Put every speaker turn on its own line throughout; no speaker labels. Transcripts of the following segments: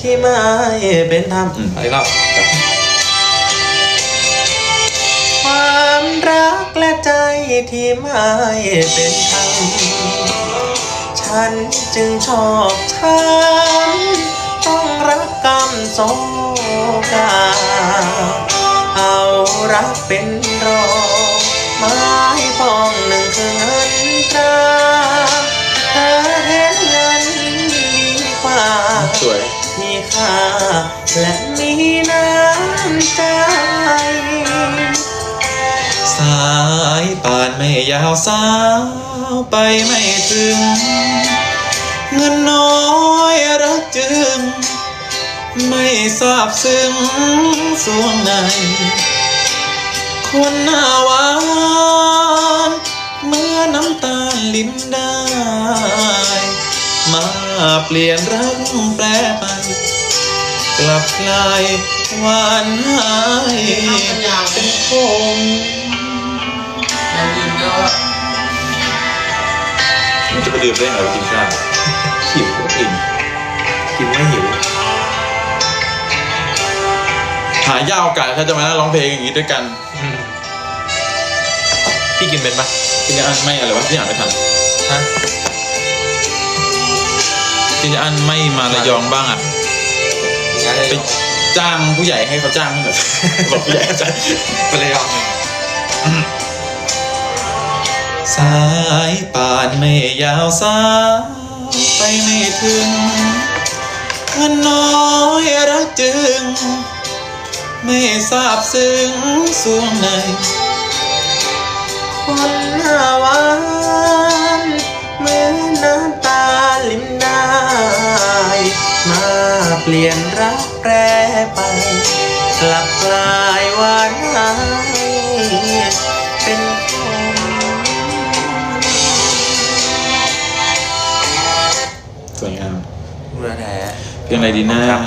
ที่ไม่เป็นธรรม
อะไรเล่า
ความรักและใจที่ไม่เป็นธรรมฉันจึงชอบช้ำต้องรักกรรมโศกาเอารักเป็นรองไม้ปองหนึ่งคือเงินตราเธอเห็นเงินดีกว่า
สวยา
และมีน้ำใจ
สายป่านไม่ยาวสาวไปไม่ถึง เงินน้อยรักจึง ไม่ทราบซึ้งสวงในคนหน้าหวานเมื่อน้ำตาลลิ้นได้ มาเปลี่ยนรักแปรไป กลับกลายหวานหายเป็นคงมันจะไปดื่มได้ไงไปกินข้าวหิวก็กิน
กินไม่หิว
หายากโอกาสเขาจะมานั่งร้องเพลงอย่างนี้ด้วยกัน
พี่กินเป็นปะ
พี่จะอันไม่อะไรวะพี่อ่านไม่ทัน
ฮะ
พี่จะอันไม่มาระยองบ้างอะ
งั้น
ไปจ้างผู้ใหญ่ให้เขาจ้างให้หน่อยบอกผู้ใหญ่จ้าง
ไปเลยอะ
สายป่านไม่ยาวสาวไปไม่ถึงเงินน้อยรักจึง ไม่ทราบซึ้งสวงใน
คนหน้าหวานเหมือนน้ำตาลิมได้ มาเปลี่ยนรักแปรไป กลับกลายหวานหายเป็นคน
สวยงาม
เมื่อแท้
เพลงอะไรดีนะ
ครับ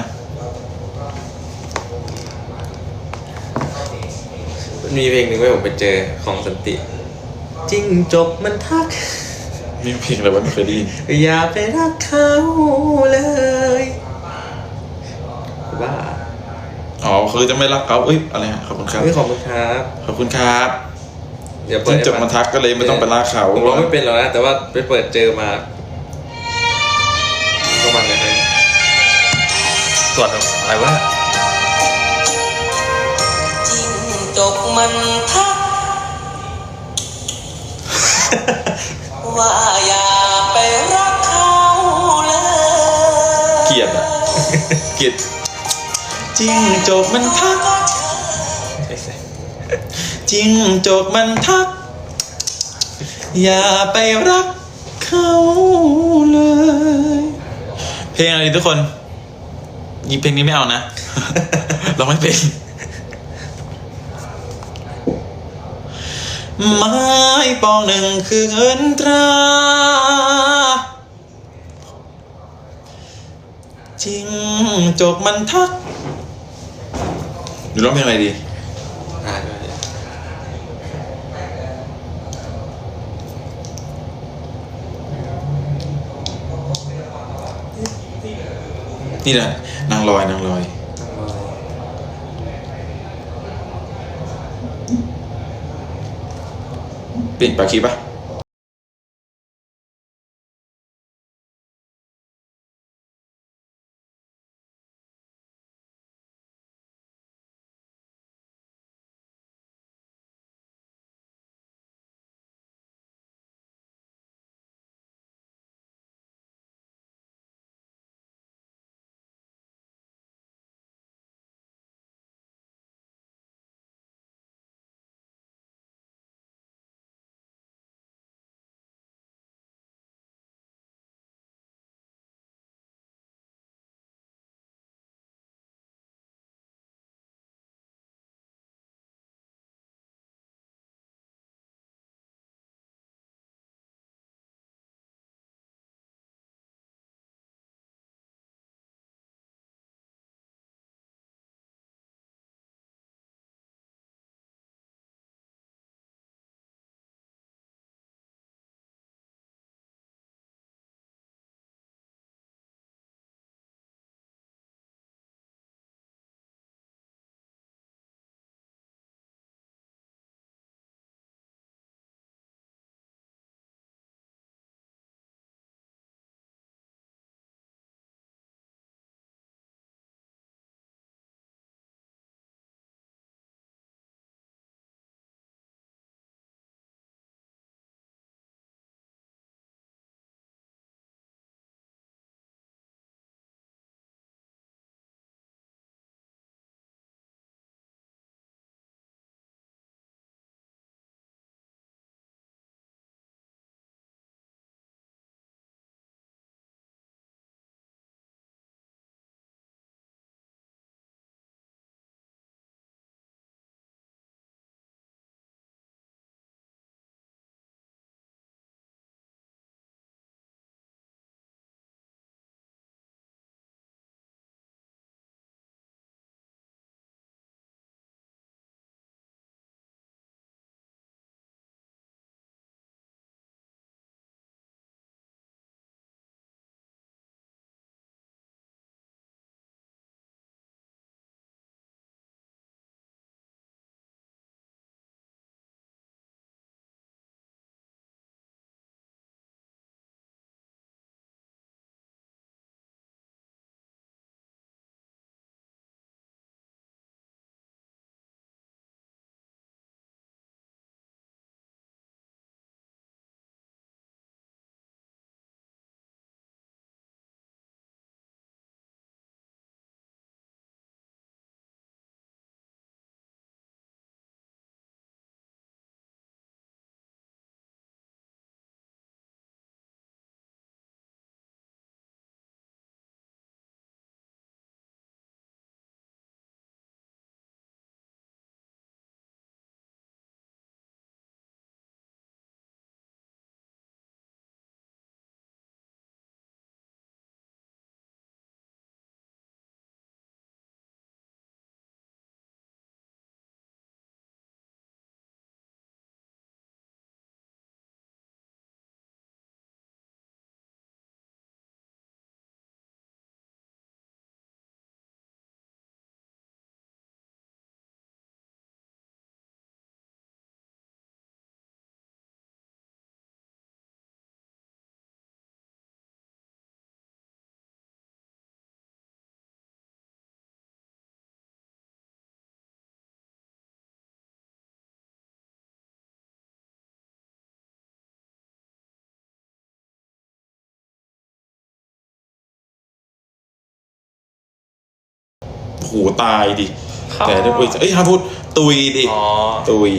มีเพลงหนึ่งไว้ผมไปเจอของสันติ จิ้งจกมันทัก
มีเพลงอะไรวะไม่เคยได้ยิน
อย่าไปรักเขาเลยบ้า
อ๋อคือจะไม่รักเขาเอ้ยอะไรฮะขอบคุณครับ
เฮ้ยขอบคุณครับ
ขอบคุณครับ
เดี๋ยวเปิ
จิ้
ด
งจกมันทักก็เลยไม่ต้องไปรักเขา
ผมร้องไม่เป็นหรอกนะแต่ว่าไปเปิดเจอมาประมาณนี้เลยส่วนอะไรวะ
จิ้งจกมันทัก ว่าอย่าไปรักเขาเลย
เกลียดอะเกลียดจิ้งจกมันทักจิ้งจกมันทัก อย่าไปรักเขาเลย เพลงอะไรทุกคนยีเพลงนี้ไม่เอานะ เราไม่เป็น ไม้ปองหนึ่งคือเงินตรา จริงจกมันทักอยู่ร้องเพลงอะไรดีนี่แหละนางลอยนางลอย เปลี่ ตายดิแต่ถ้าพูดเอ้ยห้ามพูดตุยดิ
อ๋อ
ตุย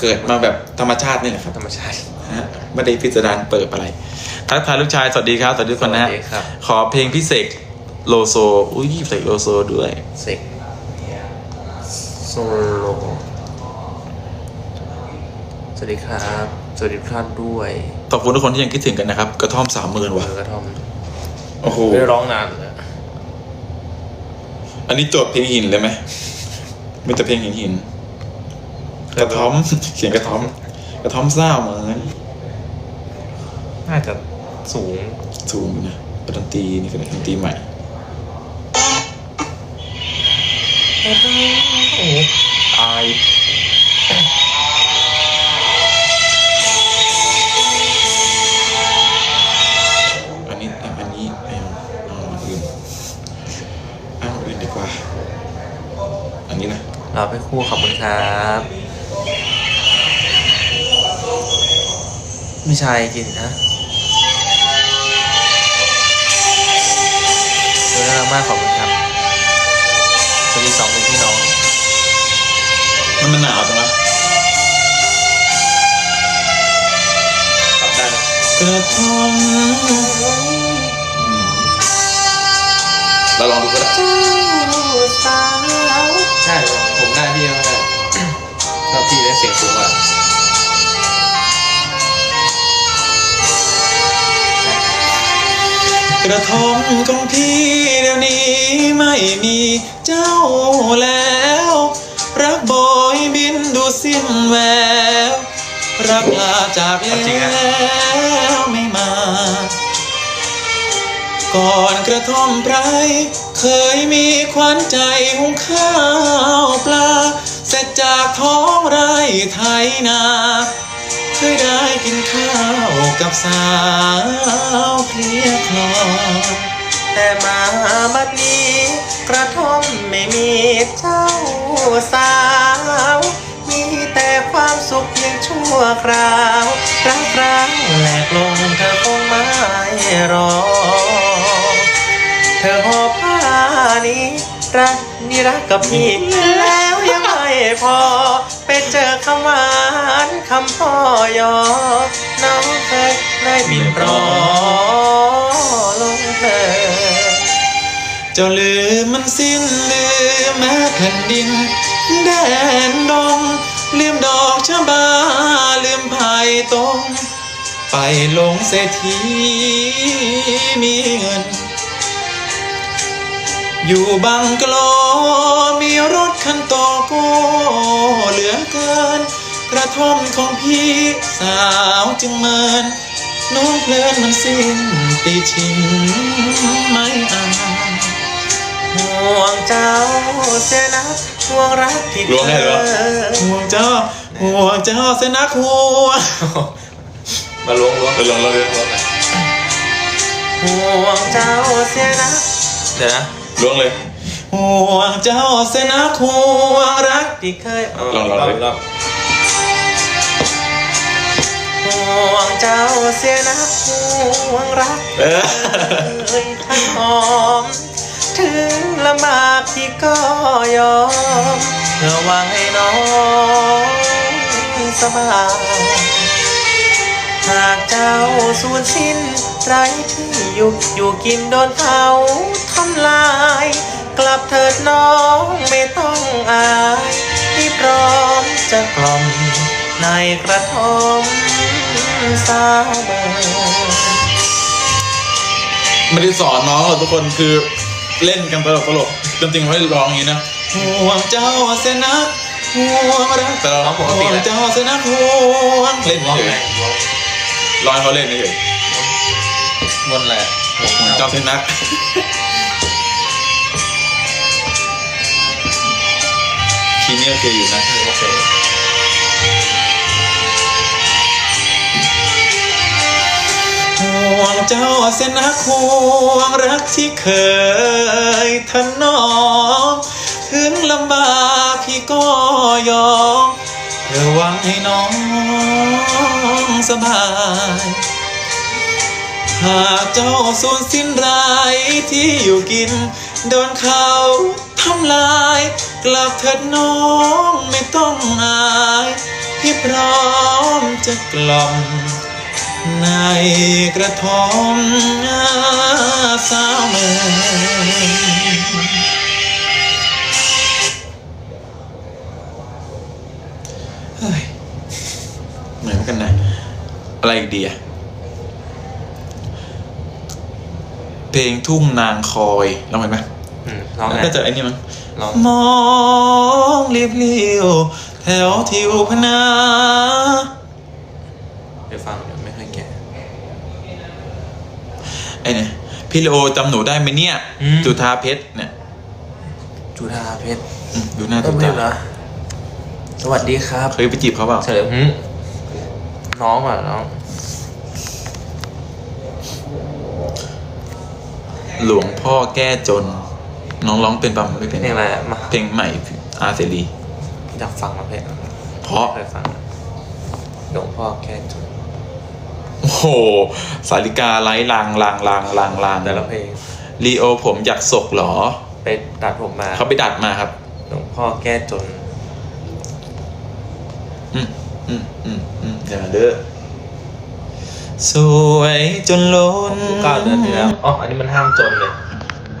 เกิดมาแบบธรรมชาตินี่แหละครับ
ธรรมชาติ
นะฮะไม่ได้พิสดารเปิดอะไร ทักทายลูกชายสวัสดีครับ สวัสดีทุกคนนะฮะ
สวัสดีครับ
ขอเพลงพิเศษโลโซ อุ้ยเสกโลโซด้วย
เสกโซโลสวัสดีครับ สวัสดีทุกท่านด้วย
ขอบคุณทุกคนที่ยังคิดถึงกันนะครับ กระท่อมสามหมื่นว่ะ
เออกระท่อม
โอ้โห
ไม่ได้ร้องนานเลย
อันนี้โจทย์เพลงหินเลยไหมมีแต่เพลงหินหิน กระท่อมเสียงกระท่อม กระท่อมเศร้าเหมือน
น่าจะสูง
สูงอยู่นะเป็นดนตรีนี่เป็นดนตรีใหม่
โอ้โหตาย
อันนี้เอาอันนี้เอาเอาอันอื่นเอาอันอื่นดีกว่า อันนี้นะ
เราไปคู่ขอบคุณครับ มีชายกินนะดูน่ารักมากขอบคุณครับสวัสดีสองเป็นพี่น้อง
มันมันหนาวจังวะ
ตอบได้นะ
กระท่อมเราลองดูก็ได้
ใช่ผมได้พี่ก็ได้ถ้าพี่ได้เสียงสูงอะ
กระท่อมของพี่เดี๋ยวนี้ไม่มีเจ้าแล้วสิ้นแวว รักลาจากแล้วไม่มา ก่อนกระท่อมไพรเคยมีขวัญใจหุงข้าวปลา เสร็จจากท้องไร่ไถนาเคยได้กินข้าวกับสาวเพลีย
แต่มาบัดนี้ กระท่อมไม่มีเจ้าสาว มีแต่ความสุขเพียงชั่วคราวรักร้างแหลกลงเธอคงไม่รอ เธอหอบผ้านี้รักนี่รักกับพี่ แล้วยังไม่พอ ไปเจอคำหวานคำพ่อยอ น้องเคยได้บินรอ
เจ้าลืมมันสิ้นลืมแม้แผ่นดิน แดนดงลืมดอกชะบา ลืมไผ่ตรง ไปหลงเศรษฐีมีเงิน อยู่บังกะโลมีรถคันโตโก้เหลือเกิน กระท่อมของพี่สาวจึงเมินน้องเพลินมันสิ้นตีชิงไม่อ่าน
ห่วงเจ้าเสียนักห่วงรักที่
ล้วง
เธ
ได้เหรอ
อ
ห่วงเจ้าห่วงเจ้าเสนักหัว
มาล้วงล้วง
ไปลองเราเลยล้วง
ห่วงเจ้าเสียนักเดี๋ยวนะ
ล้วงเลยห่วงเจ้าเสนักห่วงรัก
ที่เคย
ลองลองเลย
รอบห่วงเจ้าเสียนักห่วงรัก
เออ
เอ่ยทั้งหอม ถึงลำบากที่ก็ยอมเพื่อหวังให้น้องสบายหากเจ้าสูญสิ้นไรที่อยู่อยู่กินโดนเขาทำลาย กลับเถิดน้องไม่ต้องอายที่พร้อมจะกล่อมในกระทมสาวเบอร์
ไม่ได้สอนน้องหรอกทุกคนคือ เล่นกันตลกตลกจริงๆเขาร้องอย่างนี้นะห่วงเจ้าเสนักห่วงรักแต่เรา
ร้องปกติ
ห่ว
แห
ง
ละ
เจ้าเสนักห่วงเล่น
ร้อง
เฉ
ไง
ยๆร้องให้เขาเล่นเฉย
วนแหละ
ๆห่วงเจ้าเสนักคีย์นี่โอเคอยู่นะ
โอเค
ห่วงเจ้าเสนักห่วงรักที่เคยถนอมถึงลำบากพี่ก็ยอมเพื่อหวังให้น้องสบาย หากเจ้าสูญสิ้นไรที่อยู่กิน โดนเขาทำลาย กลับเถิดน้องไม่ต้องอาย พี่พร้อมจะกล่อม ในกระท่อมสาวเมืองเฮ้ยเหมือนกันนะอะไรอีกดีอะเพลงทุ่งนางคอยลองไปไหม
อืมร้องไง
น่าจะไอ้นี่มั้ง
ร้อง
มองรีบเลี้ยวแถวทิวพนา
ไปฟังเดี๋ยว ไม่ค่อยแก่
ไอ้เนี่ยพี่เลโอจำหนูได้ไหมเนี่ย
อืม
จุธาเพชรเนี่ย
จุฬาเพชร
อืมดูหน้า
ต้
ตุ
อง
ตา
เรียกเหรอสวัสดีครับ
เคยไปจีบเขาเปล่า
เฉลิมหึน้องอะน้อง
หลวงพ่อแก้จน น้องร้องเป็นปั๊มไม่เป็น
เพลงอะไรอะมา
เพลงใหม่อาเสรี
อยากฟังมาเพลง
เพราะ
เคยฟังหลวงพ่อแค่จุด
โอ้โห สาริกาไร้ลางลางลางลางลาง
แต่ละเพลง
ลีโอผมอยากศกเหรอ
ไปตัดผมมา
เขาไปดัดมาครับ
หลวงพ่อแก้จน
อืมอืมอืมอืมอย่าเด้อสวยจนล้น
เก้าเดือนที่แล้วอ๋ออันนี้มันห้ามจนเลย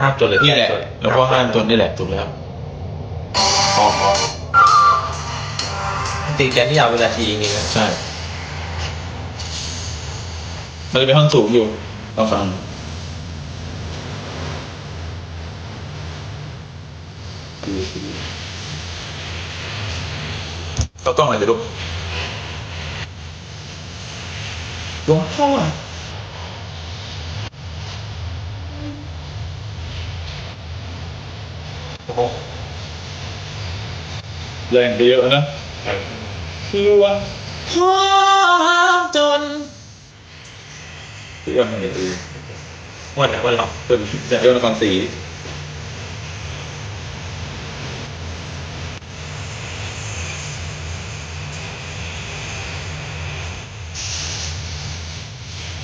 ห้ามจนเลย
นี่แหละ
ก้จ
หลวงพ่อห้ามจนนี่แหละถูกแล้วพอพอ
ตีแกนที่ยาวเวลาทีจริงๆนะ
ใช่ มันจะเป็นห้องสูงอยู่ลองฟังต้องต้องอะไรจะลูกหลวงพ่อโอ้โหแรงไปเยอะนะคือว่าพ่อจน เรื่องอะไรดี
วันไหนวันหรอก
เป็นเรื่องนครศรี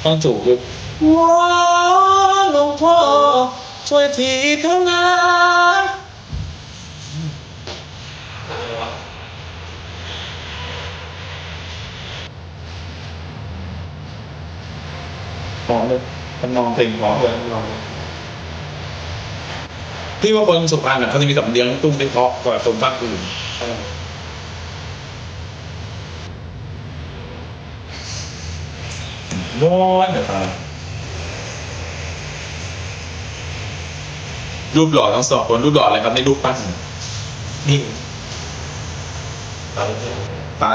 ต้องจูบลูกว้าหลวงพ่อช่วยทีเท่านั้น พร้อมเลยมันมองเพลงพร้อมเลยพี่ว่าคนสุพรรณอะเขาจะมีสำเนียงตุ้มได้เพราะกว่าคนภาคอื่นร้อนเดี๋ยวตารูปหล่อทั้งสองคนรูปหล่ออะไรครับในรูปปั้น
นี่
ไป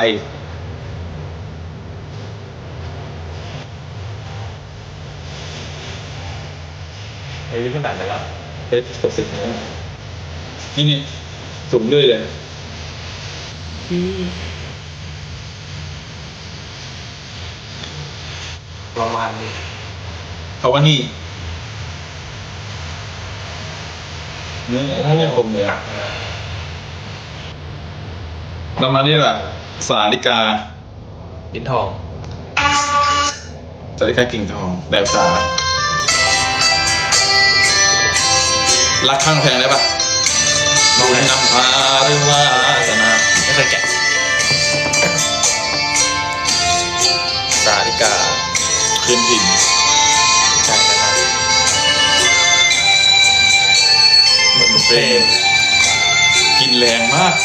ไอ้ที่ขนาดไหนแล้ว
เพชรหกสิบนี่นี่สูงด้วยเลย
ประมาณนี้
เขาว่านี่เนี่ยเนี่ยผมเนี่ยเรามานี่แหละสาลิกา
ลิ้นทอง
สาลิกากิ่งทองแดวตา รักข้างแพงได้ปะบุญนำพาหรือว่าสนา
ไม่เคยแกะสาลิกา
คืนถิ่น
ใช่นะครับ
เหมือนเป็นกินแรงมาก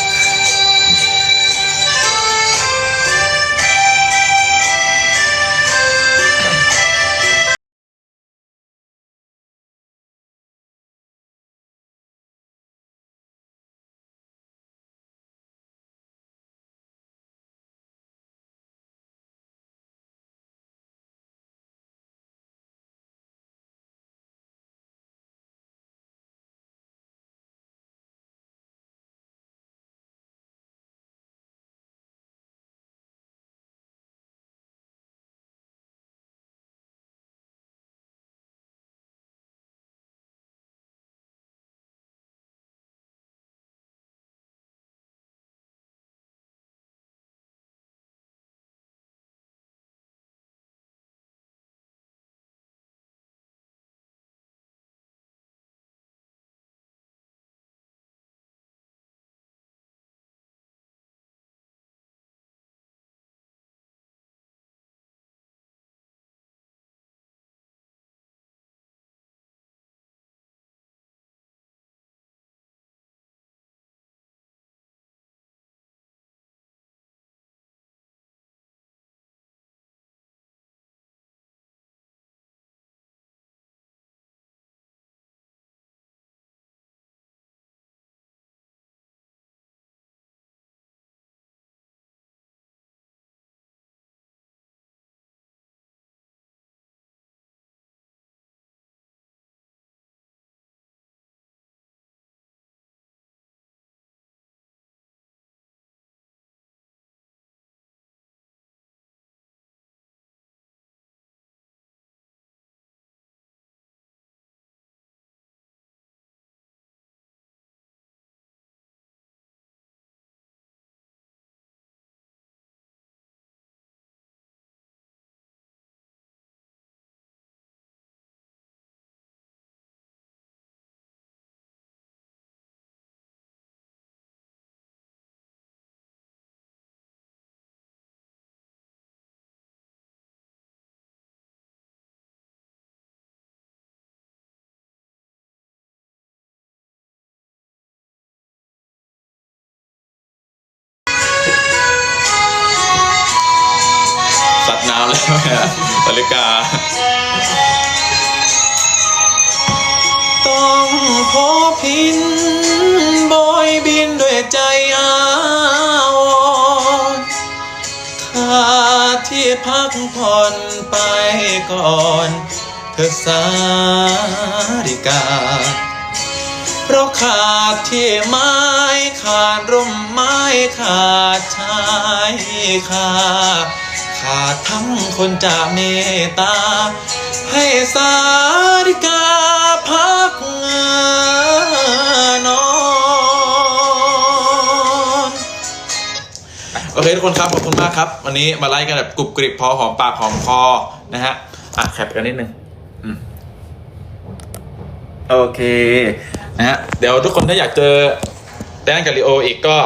นาลิกา ต้องพอพินบอยบินด้วยใจอาวรพักผ่อนไปก่อนเธอสาริกา เพราะขาดที่ไม้ขาดร่มไม้ขาดชายคา ขาดทั้งคนจะเมตตา ให้สาริกาพักนอน โอเคทุกคนครับ ขอบคุณมากครับ วันนี้มาไลฟ์กันแบบกรุบกริบพอหอมปากหอมคอนะฮะ อะแคปกันนิดนึงโอเคนะฮะเดี๋ยวทุกคนถ้าอยากเจอแดนกับลีโออีกก็